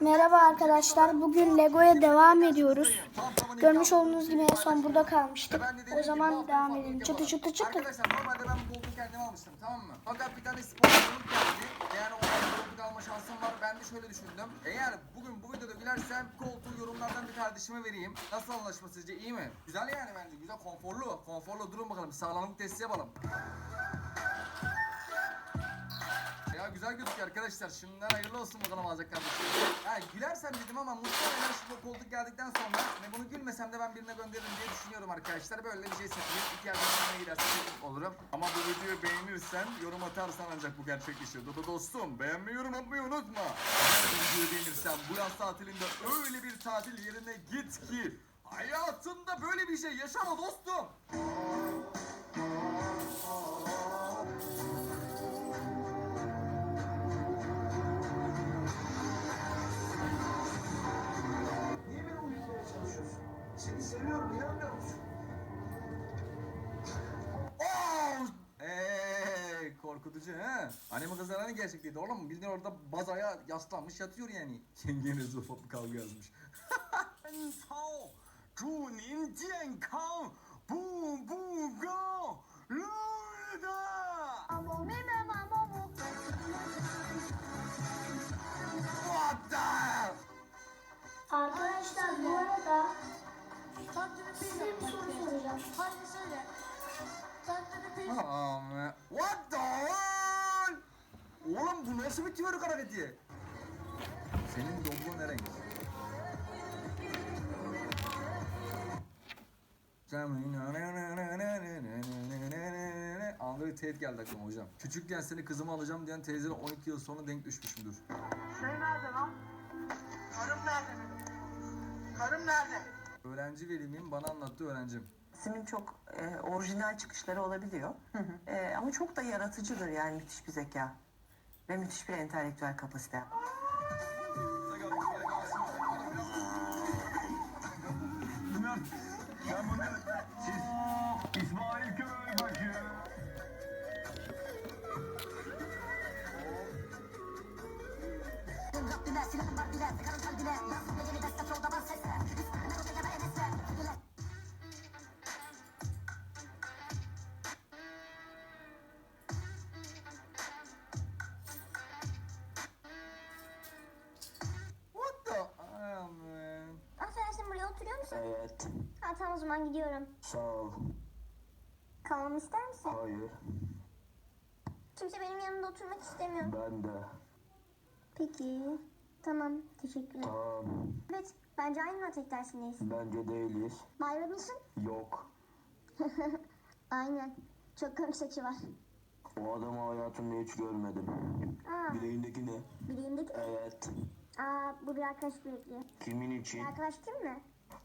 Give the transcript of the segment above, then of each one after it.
Merhaba arkadaşlar. Bugün Lego'ya devam ediyoruz. Görmüş olduğunuz gibi en son burada kalmıştık. O zaman devam edelim. Çıtı çıtı çıtı. Normalde ben bu koltuğu kendime almıştım tamam mı? Fakat bir tane salonu geldi. Eğer o koltuk alma şansım var ben şöyle düşündüm. Eğer bugün bu videoda gülersem koltuğu yorumlardan bir kardeşime vereyim. Nasıl anlaşma sizce iyi mi? Güzel yani bence güzel konforlu. Konforlu durun bakalım sağlamlık testi yapalım. Ya güzel gözüküyor arkadaşlar. Şimdiden hayırlı olsun bakalım alacak kardeşim. Ha gülersem dedim ama muhtemelen şimdi o koltuk geldikten sonra ne bunu gülmesem de ben birine gönderirim diye düşünüyorum arkadaşlar. Böyle bir şey satayım. İki yerden birine giderse çok mutlu olurum. Ama bu videoyu beğenirsen yorum atarsan ancak bu gerçekleşir. Dodo dostum beğenmeyi yorum atmayı unutma. Eğer videoyu beğenirsen bu yaz tatilinde öyle bir tatil yerine git ki hayatında böyle bir şey yaşama dostum. korkutucu he. Anime kızlar hani gerçek değil oğlum bildiğin orada bazaya yaslanmış yatıyor yani. Yengeniz ufak bir kavga yazmış. 操，祝您健康，步步高，路的。我的。 Arkadaşlar bu arada size bir soru soracağım. Hadi söyle. Kendini bil. Aman. What the hell? Oğlum bu nasıl bir tüyörük hareketi? Senin dombo ne renk? Android teyit geldi aklıma hocam. Küçükken seni kızıma alacağım diyen teyzeyle 12 yıl sonra denk düşmüşümdür. Şey nerede lan? Karım nerede benim? Karım nerede? Öğrenci velimin bana anlattığı öğrencim. Simin çok e, orijinal çıkışları olabiliyor. E, ama çok da yaratıcıdır yani müthiş bir zeka. Ve müthiş bir entelektüel kapasite. Tamam o zaman gidiyorum. Sağ ol. Kalmamı ister misin? Hayır. Kimse benim yanımda oturmak istemiyor. Ben de. Peki. Tamam teşekkürler. Tamam. Evet bence aynı matematik dersindeyiz. Bence değiliz. Bayram mısın? Yok. Aynen. Çok komik saçı var. O adamı hayatımda hiç görmedim. Aa, Bileğindeki ne? bileğimdeki... Evet. Aa bu bir arkadaş bilekliği. Kimin Bir için? arkadaş değil mi?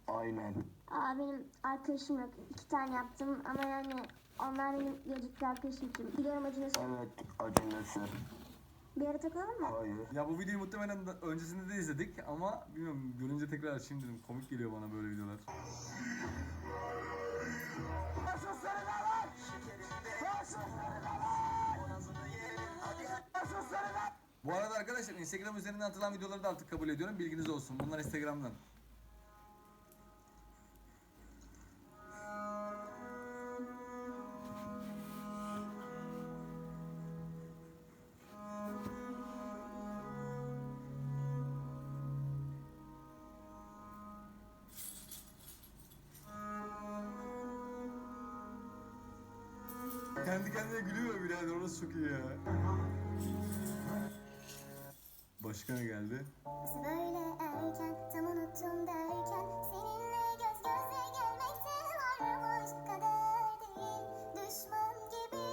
Aynen. Aa benim arkadaşım yok. İki tane yaptım ama yani onlar benim gözlüklü arkadaşım için. Biliyorum acınası. Evet. Acınası. Bir ara takılalım mı? Hayır. Ya bu videoyu muhtemelen da- öncesinde de izledik ama bilmiyorum görünce tekrar açayım dedim. Komik geliyor bana böyle videolar. Bu arada arkadaşlar Instagram üzerinden atılan videoları da artık kabul ediyorum. Bilginiz olsun. Bunlar Instagram'dan. Kendine gülüyor birader orası çok iyi ya. Başka ne geldi? Böyle erken tam unuttum derken Seninle göz göze gelmekte varmış Kader değil düşman gibi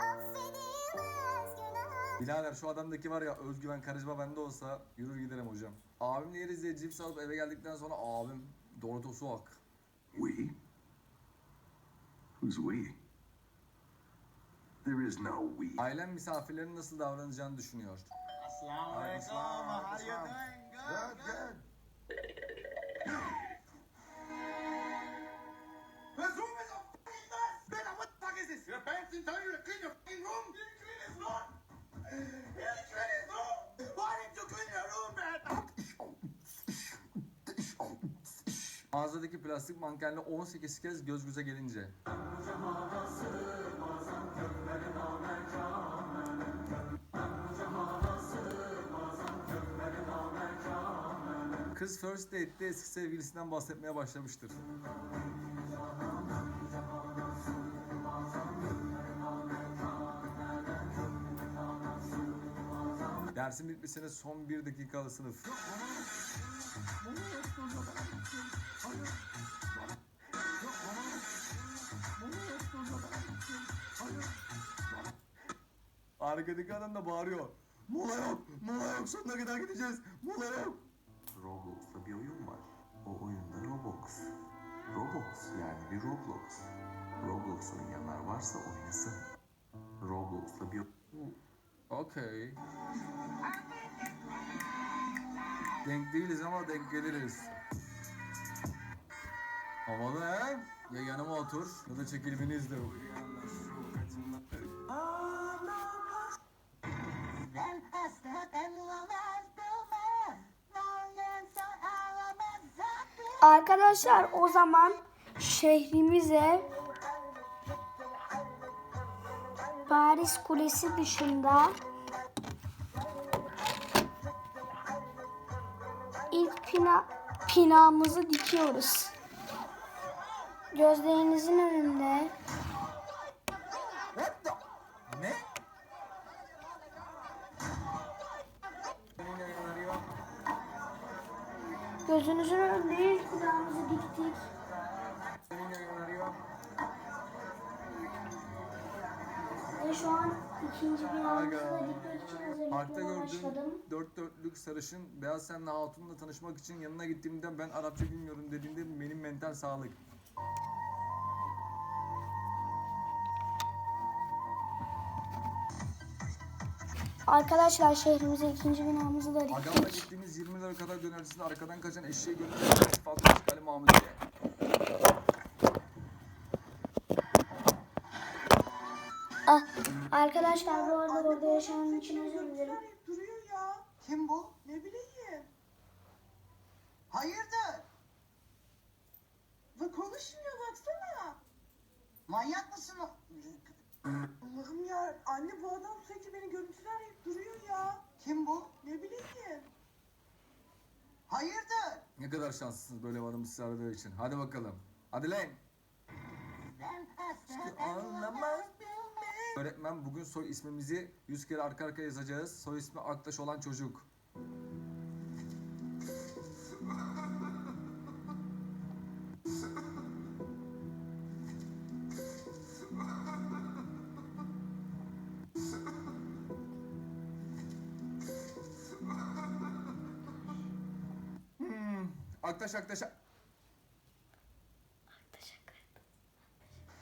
affedilmez günah Birader şu adamdaki var ya özgüven karizma bende olsa yürür giderim hocam. Abimle yeriz diye cips alıp eve geldikten sonra abim Dorothy Suak. We? Who's we? There is no we. Ailem misafirlerin nasıl davranacağını düşünüyor. Assalamualaikum. How you doing? Good, good. Let's move it up, fucking nuts! Man, what the fuck is this? Your parents didn't tell you to clean your fucking room? You didn't clean this room! You didn't clean this room! Why didn't you clean your room, man? Mağazadaki plastik mankenle 18 kez göz göze gelince. Kız first date'de eski sevgilisinden bahsetmeye başlamıştır. Dersin bitmesine son bir dakikalı sınıf. Arkadaki adam da bağırıyor. Mola yok, mola yok, sonuna kadar gideceğiz. Mola yok. Roblox'ta bir oyun var. O oyunda Roblox. Roblox yani bir Roblox. Roblox oynayanlar varsa oynasın. Roblox'ta bir Okey. Denk değiliz ama denk geliriz. Havalı he? Ya yanıma otur ya da çekil beni izle. Arkadaşlar o zaman şehrimize Paris Kulesi dışında ilk pina, pinamızı dikiyoruz. Gözlerinizin önünde gözünüzün önünde pinamızı diktik. Ve şu an ikinci binamızı da dikmek için Parkta hazırlıklara gördüğüm başladım. dört dörtlük sarışın beyaz tenli hatunla tanışmak için yanına gittiğimde ben Arapça bilmiyorum dediğimde benim mental sağlık. Arkadaşlar şehrimize ikinci binamızı da Adamla diktik. gittiğimiz 20 lira kadar dönercisinde arkadan kaçan eşeği görünce fazla çıkalı muameleye. Ah, arkadaşlar bu arada burada yaşanan için özür dilerim. Duruyor ya. Kim bu? Ne bileyim. Hayırdır? Ve konuşmuyor baksana. Manyak mısın? Allah'ım ya. Anne bu adam sürekli beni görüntüler arayıp duruyor ya. Kim bu? Ne bileyim. Hayırdır? Ne kadar şanslısınız böyle adamı size aradığı için. Hadi bakalım. Hadi lan. Hasta Anlamaz Öğretmen bugün soy ismimizi 100 kere arka arkaya yazacağız. Soy ismi Aktaş olan çocuk. Aktaş Aktaş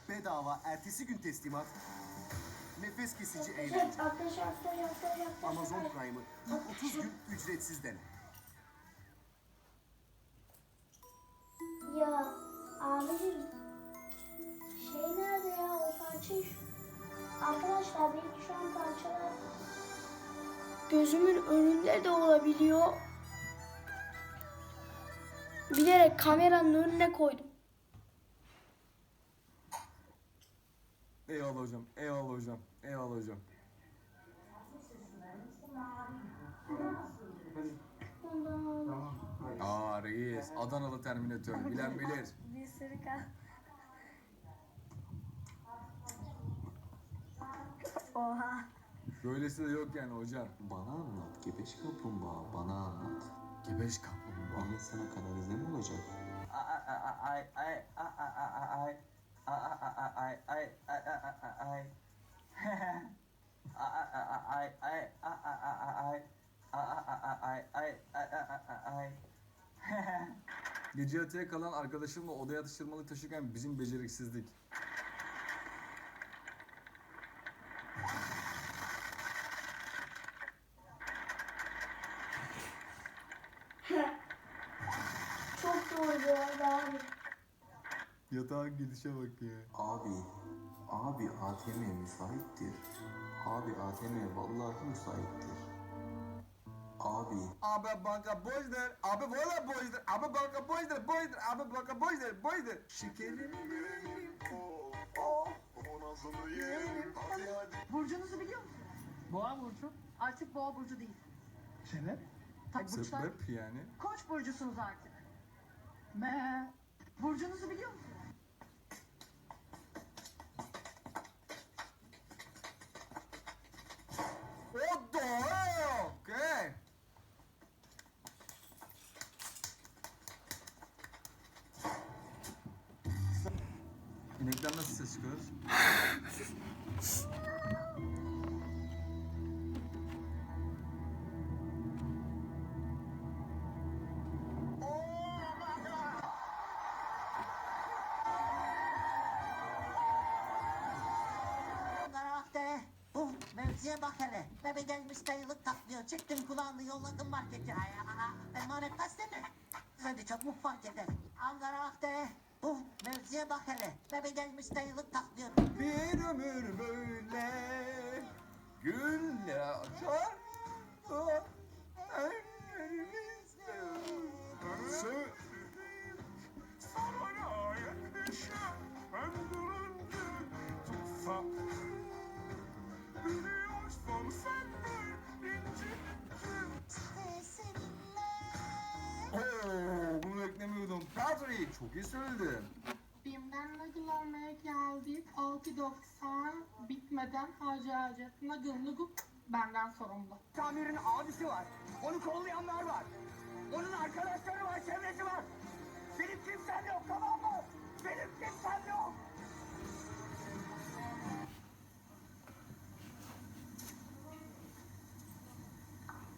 Bedava ertesi gün teslimat. Nefes kesici eğlence. Amazon Prime'ı ilk 30 gün ücretsiz dene. Kameranın önüne koydum. Eyvallah hocam. Eyvallah hocam. Eyvallah hocam. Aa reis. Adanalı Terminator. Bilen bilir. Bir sürü kal. Oha. Böylesi de yok yani hocam. Bana anlat gebeş kaplumbağa bana anlat. Gebeş kaplumbağa. Millet sana kanalize mi olacak? Gece yatıya kalan arkadaşımla odaya atıştırmalık taşırken bizim beceriksizlik. Çok doğru bu arada abi. Yatağın gidişe bak ya. Abi, abi ATM müsaittir. Abi ATM vallahi müsaittir. Abi. Abi banka boşdur. Abi valla boşdur. Abi banka boşdur. Boşdur. Abi banka boşdur. Boşdur. Şekerim benim. Burcunuzu biliyor musunuz? Boğa burcu. Artık boğa burcu değil. Sebep? Tabii burçlar Sebep yani. koç burcusunuz artık. Me. Burcunuzu biliyor musunuz? O doğru. Okey. İnekten nasıl ses çıkarır? Mevziye bak hele. Bebe gelmiş dayılık taklıyor. Çektim kulağını yolladım markete. Ay, ay, Emanet gazetemi. Seni çabuk fark eder. Ankara Akdere. Mevziye bak hele. Bebe gelmiş dayılık taklıyor. Bir ömür böyle güller açar. Oo, bunu beklemiyordum. Kadri, çok iyi söyledin. Bim'den nagıl almaya geldik. 6.90 bitmeden harca harca. Nagıl nugul benden sorumlu. Tamir'in abisi var. Onu kollayanlar var. Onun arkadaşları var, çevresi var. Benim kimsem yok tamam mı? Benim kimsem yok.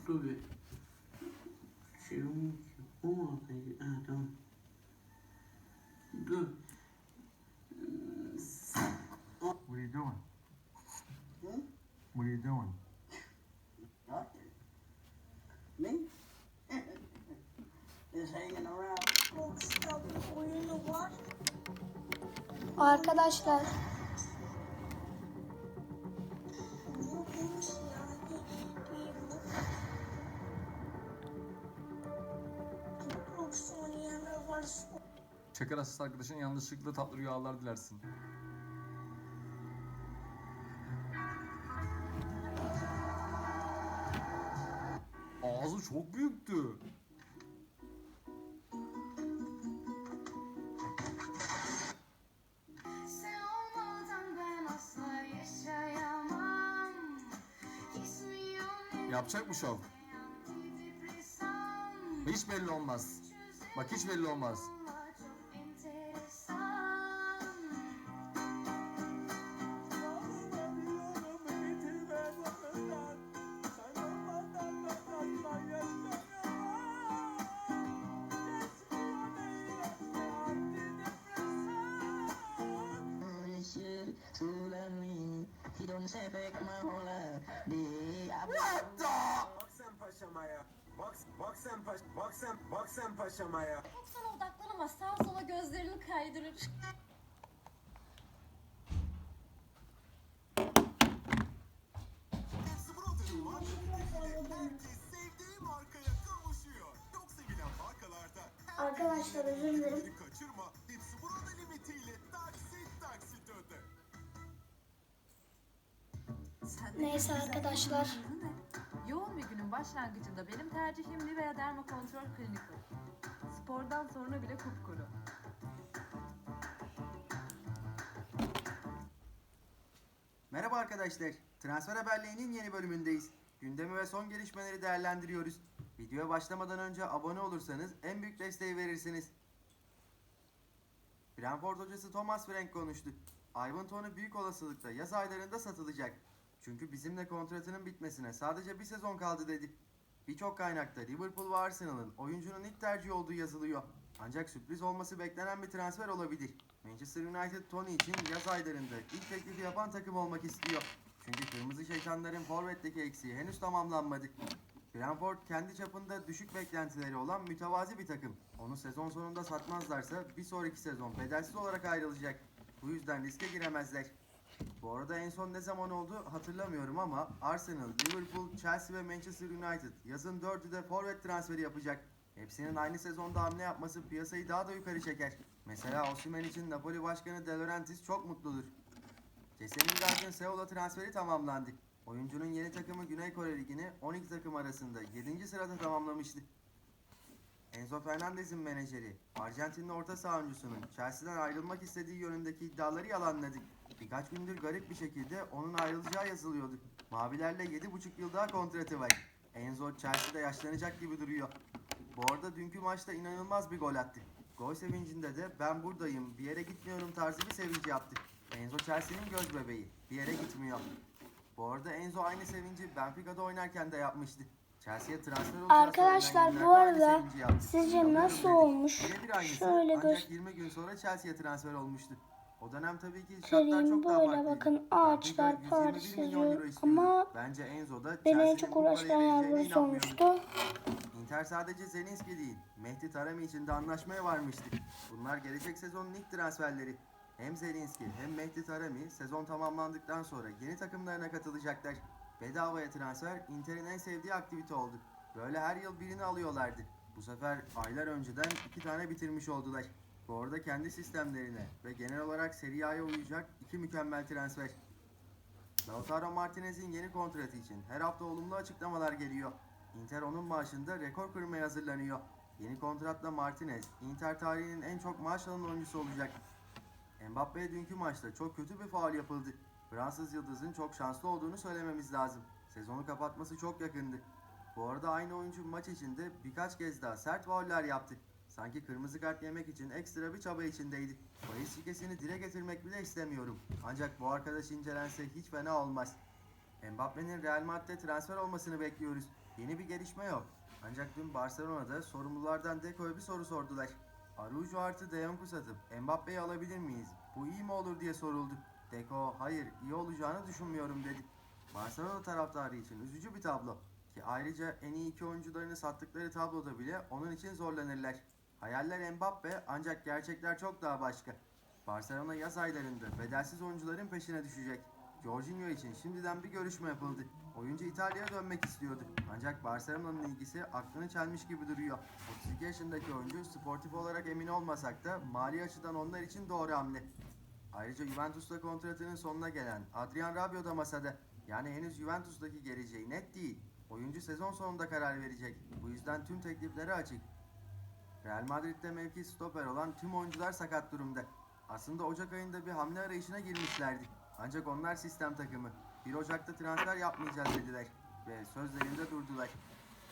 Dur bir. Şey olmuyor ki. O mu altaydı? Ha tamam. Dur. What are you doing? What are you doing? Me? Just hanging around. Arkadaşlar Şeker hastası arkadaşın yanlışlıkla tatlı rüyalar dilersin. Ağzı çok büyüktü. Yapacak mı şov? Hiç belli olmaz. Bak hiç belli olmaz. Arkadaşlar özür dilerim. Kaçırma. Hepsi burada limitiyle taksit taksit öde. Neyse arkadaşlar. Yoğun bir günün başlangıcında benim tercihim Nivea Derma Kontrol Clinical. Spordan sonra bile kupkuru. Merhaba arkadaşlar. Transfer haberlerinin yeni bölümündeyiz. Gündemi ve son gelişmeleri değerlendiriyoruz. Videoya başlamadan önce abone olursanız en büyük desteği verirsiniz. Brentford hocası Thomas Frank konuştu. Ivan Toney büyük olasılıkla yaz aylarında satılacak. Çünkü bizimle kontratının bitmesine sadece bir sezon kaldı dedi. Birçok kaynakta Liverpool ve Arsenal'ın oyuncunun ilk tercih olduğu yazılıyor. Ancak sürpriz olması beklenen bir transfer olabilir. Manchester United Tony için yaz aylarında ilk teklifi yapan takım olmak istiyor. Çünkü Kırmızı Şeytanların forvetteki eksiği henüz tamamlanmadı. Brentford kendi çapında düşük beklentileri olan mütevazi bir takım. Onu sezon sonunda satmazlarsa bir sonraki sezon bedelsiz olarak ayrılacak. Bu yüzden riske giremezler. Bu arada en son ne zaman oldu hatırlamıyorum ama Arsenal, Liverpool, Chelsea ve Manchester United yazın dördü de forvet transferi yapacak. Hepsinin aynı sezonda hamle yapması piyasayı daha da yukarı çeker. Mesela Osimhen için Napoli Başkanı De Laurentiis çok mutludur. Jesse Lingard'ın Seul'a transferi tamamlandı. Oyuncunun yeni takımı Güney Kore Ligi'ni 12 takım arasında 7. sırada tamamlamıştı. Enzo Fernandez'in menajeri, Arjantinli orta saha oyuncusunun Chelsea'den ayrılmak istediği yönündeki iddiaları yalanladı. Birkaç gündür garip bir şekilde onun ayrılacağı yazılıyordu. Mavilerle 7,5 yıl daha kontratı var. Enzo Chelsea'de yaşlanacak gibi duruyor. Bu arada dünkü maçta inanılmaz bir gol attı. Gol sevincinde de ben buradayım, bir yere gitmiyorum tarzı bir sevinci yaptı. Enzo Chelsea'nin göz bebeği, bir yere gitmiyor. Bu arada Enzo aynı sevinci Benfica'da oynarken de yapmıştı. Chelsea'ye transfer olacağı Arkadaşlar, bu arada sizce nasıl olmuş? Şöyle ancak göster- 20 gün sonra Chelsea'ye transfer olmuştu. O dönem tabii ki şartlar çok daha farklıydı. bakın ağaçlar Benfica 121 Paris yazıyor ama Bence Enzo da beni en çok uğraştıran yer burası olmuştu. Inter sadece Zelinski değil, Mehdi Taremi için de anlaşmaya varmıştı. Bunlar gelecek sezonun ilk transferleri. Hem Zelinski hem Mehdi Taremi sezon tamamlandıktan sonra yeni takımlarına katılacaklar. Bedavaya transfer Inter'in en sevdiği aktivite oldu. Böyle her yıl birini alıyorlardı. Bu sefer aylar önceden iki tane bitirmiş oldular. Bu arada kendi sistemlerine ve genel olarak Serie A'ya uyacak iki mükemmel transfer. Lautaro Martinez'in yeni kontratı için her hafta olumlu açıklamalar geliyor. Inter onun maaşında rekor kırmaya hazırlanıyor. Yeni kontratla Martinez, Inter tarihinin en çok maaş alan oyuncusu olacak. Mbappe'ye dünkü maçta çok kötü bir faul yapıldı. Fransız yıldızın çok şanslı olduğunu söylememiz lazım. Sezonu kapatması çok yakındı. Bu arada aynı oyuncu maç içinde birkaç kez daha sert fauller yaptı. Sanki kırmızı kart yemek için ekstra bir çaba içindeydi. Bahis şikesini dile getirmek bile istemiyorum. Ancak bu arkadaş incelense hiç fena olmaz. Mbappe'nin Real Madrid'de transfer olmasını bekliyoruz. Yeni bir gelişme yok. Ancak dün Barcelona'da sorumlulardan Deco'ya bir soru sordular. Araujo artı De Jong'u satıp Mbappe'yi alabilir miyiz? Bu iyi mi olur diye soruldu. Deco hayır iyi olacağını düşünmüyorum dedi. Barcelona taraftarı için üzücü bir tablo. Ki ayrıca en iyi iki oyuncularını sattıkları tabloda bile onun için zorlanırlar. Hayaller Mbappe ancak gerçekler çok daha başka. Barcelona yaz aylarında bedelsiz oyuncuların peşine düşecek. Jorginho için şimdiden bir görüşme yapıldı. Oyuncu İtalya'ya dönmek istiyordu. Ancak Barcelona'nın ilgisi aklını çelmiş gibi duruyor. 32 yaşındaki oyuncu sportif olarak emin olmasak da mali açıdan onlar için doğru hamle. Ayrıca Juventus'ta kontratının sonuna gelen Adrian Rabiot da masada. Yani henüz Juventus'taki geleceği net değil. Oyuncu sezon sonunda karar verecek. Bu yüzden tüm teklifleri açık. Real Madrid'de mevki stoper olan tüm oyuncular sakat durumda. Aslında Ocak ayında bir hamle arayışına girmişlerdi. Ancak onlar sistem takımı. 1 Ocak'ta transfer yapmayacağız dediler. Ve sözlerinde durdular.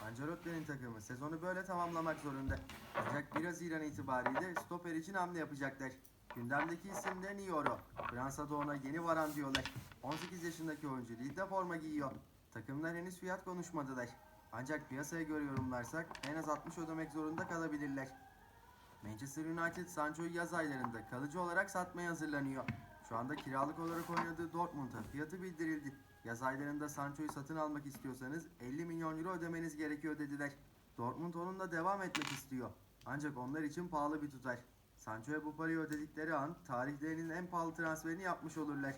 Ancelotti'nin takımı sezonu böyle tamamlamak zorunda. Ancak 1 Haziran itibariyle stoper için hamle yapacaklar. Gündemdeki isim de Nioro. Fransa'da ona yeni varan diyorlar. 18 yaşındaki oyuncu ligde forma giyiyor. Takımlar henüz fiyat konuşmadılar. Ancak piyasaya göre yorumlarsak en az 60 ödemek zorunda kalabilirler. Manchester United Sancho'yu yaz aylarında kalıcı olarak satmaya hazırlanıyor. Şu anda kiralık olarak oynadığı Dortmund'a fiyatı bildirildi. Yaz aylarında Sancho'yu satın almak istiyorsanız 50 milyon euro ödemeniz gerekiyor dediler. Dortmund onunla devam etmek istiyor. Ancak onlar için pahalı bir tutar. Sancho'ya bu parayı ödedikleri an tarihlerinin en pahalı transferini yapmış olurlar.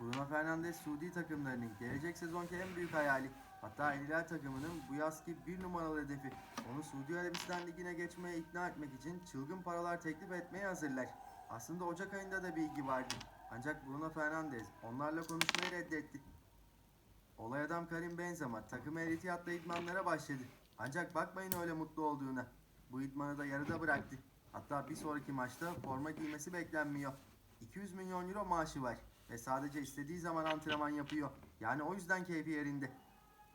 Bruno Fernandes Suudi takımlarının gelecek sezonki en büyük hayali. Hatta El Hilal takımının bu yazki bir numaralı hedefi. Onu Suudi Arabistan Ligi'ne geçmeye ikna etmek için çılgın paralar teklif etmeye hazırlar. Aslında Ocak ayında da bilgi vardı. Ancak Bruno Fernandes onlarla konuşmayı reddetti. Olay adam Karim Benzema takımı eritiyatla idmanlara başladı. Ancak bakmayın öyle mutlu olduğuna. Bu idmanı da yarıda bıraktı. Hatta bir sonraki maçta forma giymesi beklenmiyor. 200 milyon euro maaşı var ve sadece istediği zaman antrenman yapıyor. Yani o yüzden keyfi yerinde.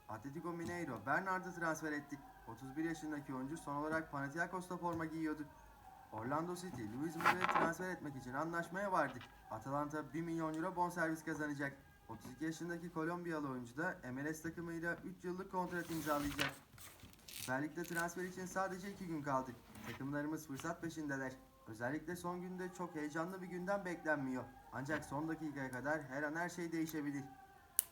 Atletico Mineiro Bernard'ı transfer etti. 31 yaşındaki oyuncu son olarak Panathinaikos'ta forma giyiyordu. Orlando City, Luis Muriel'i transfer etmek için anlaşmaya vardı. Atalanta 1 milyon euro bonservis kazanacak. 32 yaşındaki Kolombiyalı oyuncu da MLS takımıyla 3 yıllık kontrat imzalayacak. Özellikle transfer için sadece 2 gün kaldı. Takımlarımız fırsat peşindeler. Özellikle son günde çok heyecanlı bir günden beklenmiyor. Ancak son dakikaya kadar her an her şey değişebilir.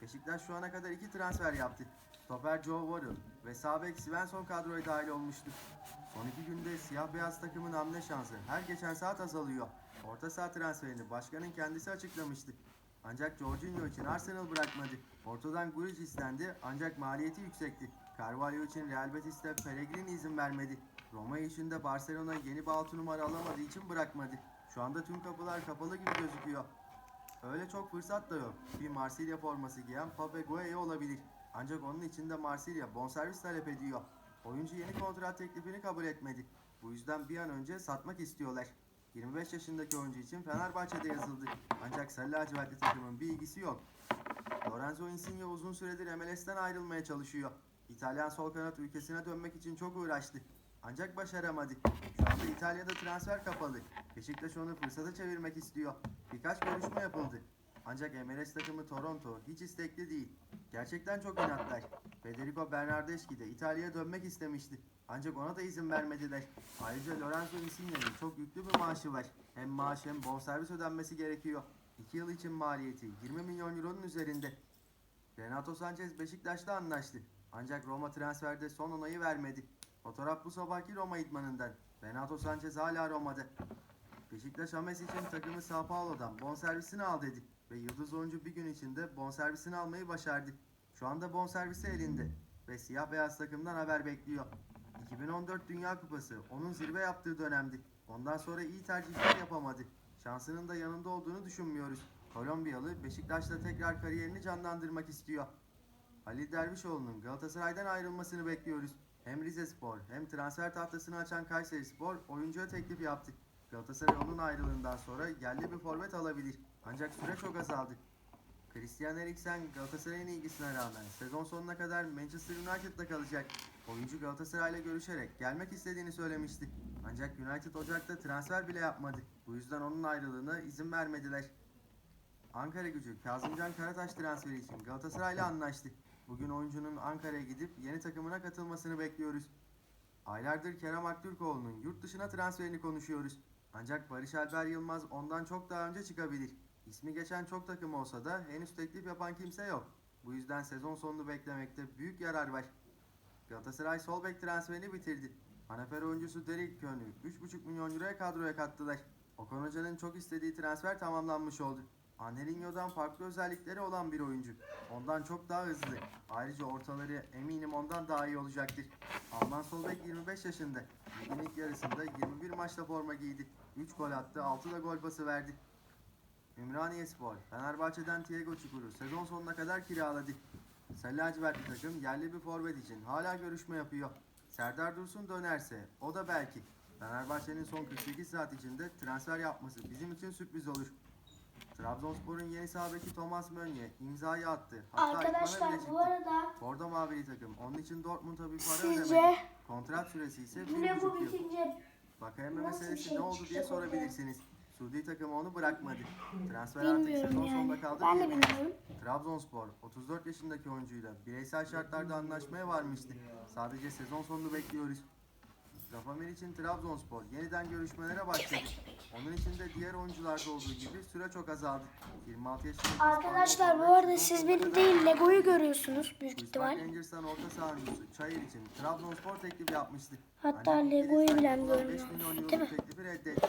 Beşiktaş şu ana kadar iki transfer yaptı. Stoper Joe Worrell ve sağ bek Svensson kadroya dahil olmuştu. Son iki günde siyah beyaz takımın hamle şansı her geçen saat azalıyor. Orta saha transferini başkanın kendisi açıklamıştı. Ancak Jorginho için Arsenal bırakmadı. Ortadan Guric istendi ancak maliyeti yüksekti. Carvalho için Real Betis'te Pellegrini izin vermedi. Roma için de Barcelona yeni bir altı numara alamadığı için bırakmadı. Şu anda tüm kapılar kapalı gibi gözüküyor. Öyle çok fırsat da yok. Bir Marsilya forması giyen Pape Gueye olabilir. Ancak onun için de Marsilya bonservis talep ediyor. Oyuncu yeni kontrat teklifini kabul etmedi. Bu yüzden bir an önce satmak istiyorlar. 25 yaşındaki oyuncu için Fenerbahçe'de yazıldı. Ancak Sarı lacivertli takımın bir ilgisi yok. Lorenzo Insigne uzun süredir MLS'ten ayrılmaya çalışıyor. İtalyan sol kanat ülkesine dönmek için çok uğraştı. Ancak başaramadı. Şu anda İtalya'da transfer kapalı. Beşiktaş onu fırsata çevirmek istiyor. Birkaç görüşme yapıldı. Ancak MLS takımı Toronto hiç istekli değil. Gerçekten çok inatlar. Federico Bernardeschi de İtalya'ya dönmek istemişti. Ancak ona da izin vermediler. Ayrıca Lorenzo Insigne'nin çok yüklü bir maaşı var. Hem maaş hem bonservis ödenmesi gerekiyor. 2 yıl için maliyeti 20 milyon euronun üzerinde. Renato Sanchez Beşiktaş'ta anlaştı. Ancak Roma transferde son onayı vermedi. Fotoğraf bu sabahki Roma idmanından. Renato Sanchez hala Roma'da. Beşiktaş James için takımı Sao Paulo'dan bonservisini al dedi. Ve yıldız oyuncu bir gün içinde bonservisini almayı başardı. Şu anda bonservisi elinde. Ve siyah beyaz takımdan haber bekliyor. 2014 Dünya Kupası onun zirve yaptığı dönemdi. Ondan sonra iyi tercihler yapamadı. Şansının da yanında olduğunu düşünmüyoruz. Kolombiyalı Beşiktaş'ta tekrar kariyerini canlandırmak istiyor. Halil Dervişoğlu'nun Galatasaray'dan ayrılmasını bekliyoruz. Hem Rize Spor hem transfer tahtasını açan Kayseri Spor oyuncuya teklif yaptı. Galatasaray onun ayrılığından sonra yerli bir forvet alabilir. Ancak süre çok azaldı. Christian Eriksen Galatasaray'ın ilgisine rağmen sezon sonuna kadar Manchester United'da kalacak. Oyuncu Galatasaray'la görüşerek gelmek istediğini söylemişti. Ancak United Ocak'ta transfer bile yapmadı. Bu yüzden onun ayrılığına izin vermediler. Ankara gücü Kazımcan Karataş transferi için Galatasaray'la anlaştı. Bugün oyuncunun Ankara'ya gidip yeni takımına katılmasını bekliyoruz. Aylardır Kerem Aktürkoğlu'nun yurt dışına transferini konuşuyoruz. Ancak Barış Alper Yılmaz ondan çok daha önce çıkabilir. İsmi geçen çok takım olsa da henüz teklif yapan kimse yok. Bu yüzden sezon sonunu beklemekte büyük yarar var. Galatasaray sol bek transferini bitirdi. Hanefer oyuncusu Derek Könü 3,5 milyon euroya kadroya kattılar. Okan Hoca'nın çok istediği transfer tamamlanmış oldu. Angelinho'dan farklı özellikleri olan bir oyuncu. Ondan çok daha hızlı. Ayrıca ortaları eminim ondan daha iyi olacaktır. Alman sol bek 25 yaşında. Ligin ilk yarısında 21 maçta forma giydi. 3 gol attı, 6 da gol pası verdi. Ümraniye Spor, Fenerbahçe'den Thiago Çukur'u sezon sonuna kadar kiraladı. Sarı lacivertli takım yerli bir forvet için hala görüşme yapıyor. Serdar Dursun dönerse o da belki. Fenerbahçe'nin son 48 saat içinde transfer yapması bizim için sürpriz olur. Trabzonspor'un yeni sağ beki Thomas Meunier imzayı attı. Hatta bile Arkadaşlar çıktı. bu arada Bordo Mavili takım onun için Dortmund'a bir para sizce ödemedi. Kontrat süresi ise bu ne 1,5 bu yıl. bir meselesi şey ne oldu diye sorabilirsiniz. Suudi takımı onu bırakmadı. Transfer artık bilmiyorum sezon sonunda yani. kaldı Ben de bilmiyorum. Trabzonspor 34 yaşındaki oyuncuyla bireysel şartlarda anlaşmaya varmıştı. Sadece sezon sonunu bekliyoruz. Rafamir için Trabzonspor yeniden görüşmelere başladı. Onun için de diğer oyuncularda olduğu gibi süre çok azaldı. 26 yaşındaki Arkadaşlar bu arada siz kadar değil Lego'yu görüyorsunuz büyük İsmail ihtimal. Rangers'tan orta saha oyuncusu Çayır için Trabzonspor teklif yapmıştı. Hatta Ancak Lego'yu İngiliz bilen görmüyor, 5 milyon euroluk değil mi? teklifi reddetti.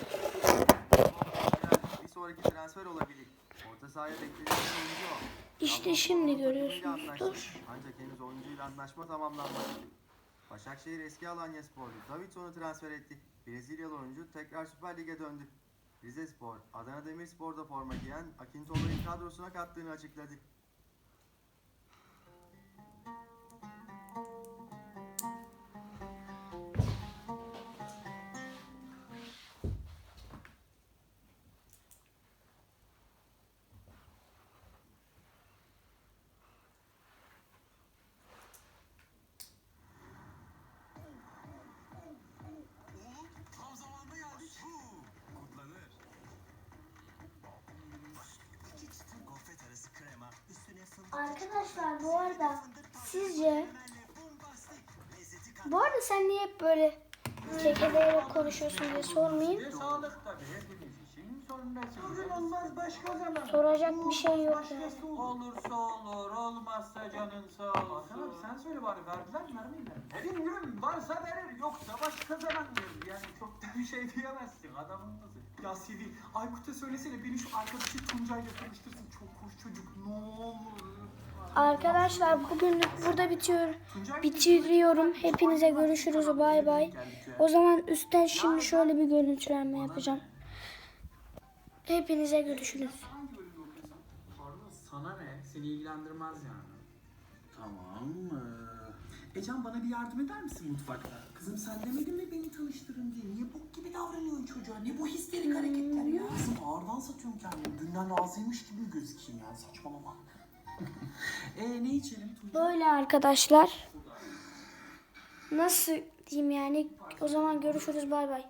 Sonraki transfer olabilir. Orta sahaya beklediğimiz oyuncu o. İşte Trabzonspor şimdi görüyorsunuzdur. Ancak henüz oyuncuyla anlaşma tamamlanmadı. Başakşehir eski Alanya Sporlu Davidson'u transfer etti. Brezilyalı oyuncu tekrar Süper Lig'e döndü. Rize Spor, Adana Demirspor'da forma giyen Akintolu'yu kadrosuna kattığını açıkladı. Arkadaşlar bu arada sizce bu arada sen niye hep böyle kekeleyerek konuşuyorsun diye sormayayım. Soracak bir şey yok yani. Olursa olur, olmazsa canın sağ olsun. Abi sen söyle bari verdiler mi vermediler mi? Bilmiyorum varsa verir yoksa başka zaman verir. Yani çok da bir şey diyemezsin adamın kızı. Ya Sevi, Aykut'a söylesene beni şu arkadaşı Tuncay'la tanıştırsın. Çok hoş çocuk, ne olur. Arkadaşlar bugünlük burada bitiyor. Bitiriyorum. Hepinize görüşürüz. Bay bay. O zaman üstten şimdi şöyle bir görüntülenme yapacağım. Hepinize görüşürüz. Sana ne? Seni ilgilendirmez yani. Tamam. Ee, Ecem bana bir yardım eder misin mutfakta? Kızım sen demedin mi beni tanıştırın diye? Niye bok gibi davranıyorsun çocuğa? Ne bu histerik hareketler ya? Kızım ağırdan satıyorum kendimi. Dünden razıymış gibi gözükeyim yani saçmalama. Eee ne içelim? Böyle arkadaşlar. Nasıl diyeyim yani? O zaman görüşürüz. Bay bay.